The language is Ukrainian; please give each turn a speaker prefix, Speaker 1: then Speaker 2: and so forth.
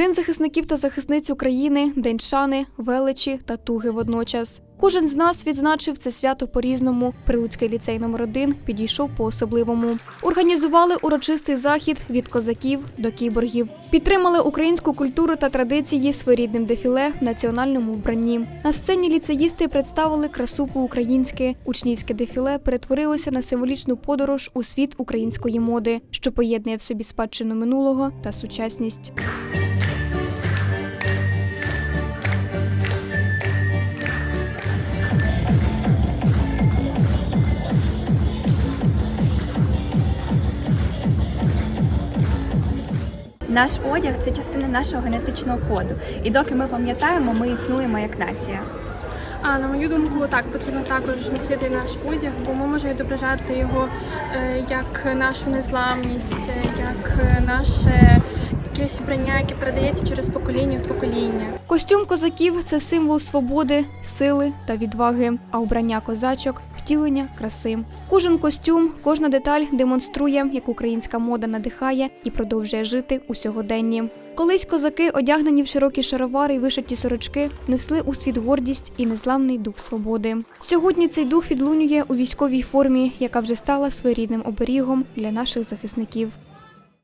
Speaker 1: День захисників та захисниць України, день шани, величі та туги водночас. Кожен з нас відзначив це свято по-різному. Прилуцький ліцей номер 1 підійшов по-особливому. Організували урочистий захід від козаків до кіборгів. Підтримали українську культуру та традиції своєрідним дефіле в національному вбранні. На сцені ліцеїсти представили красу по-українськи. Учнівське дефіле перетворилося на символічну подорож у світ української моди, що поєднує в собі спадщину минулого та сучасність.
Speaker 2: Наш одяг це частина нашого генетичного коду. І доки ми пам'ятаємо, ми існуємо як нація.
Speaker 3: А на мою думку, так потрібно також носити наш одяг, бо ми можемо відображати його е, як нашу незламність, е, як е, наше якесь вбрання, яке передається через покоління в покоління.
Speaker 1: Костюм козаків це символ свободи, сили та відваги, а убрання козачок втілення краси. Кожен костюм, кожна деталь демонструє, як українська мода надихає і продовжує жити у сьогоденні. Колись козаки, одягнені в широкі шаровари й вишиті сорочки, несли у світ гордість і незламний дух свободи. Сьогодні цей дух відлунює у військовій формі, яка вже стала своєрідним оберігом для наших захисників.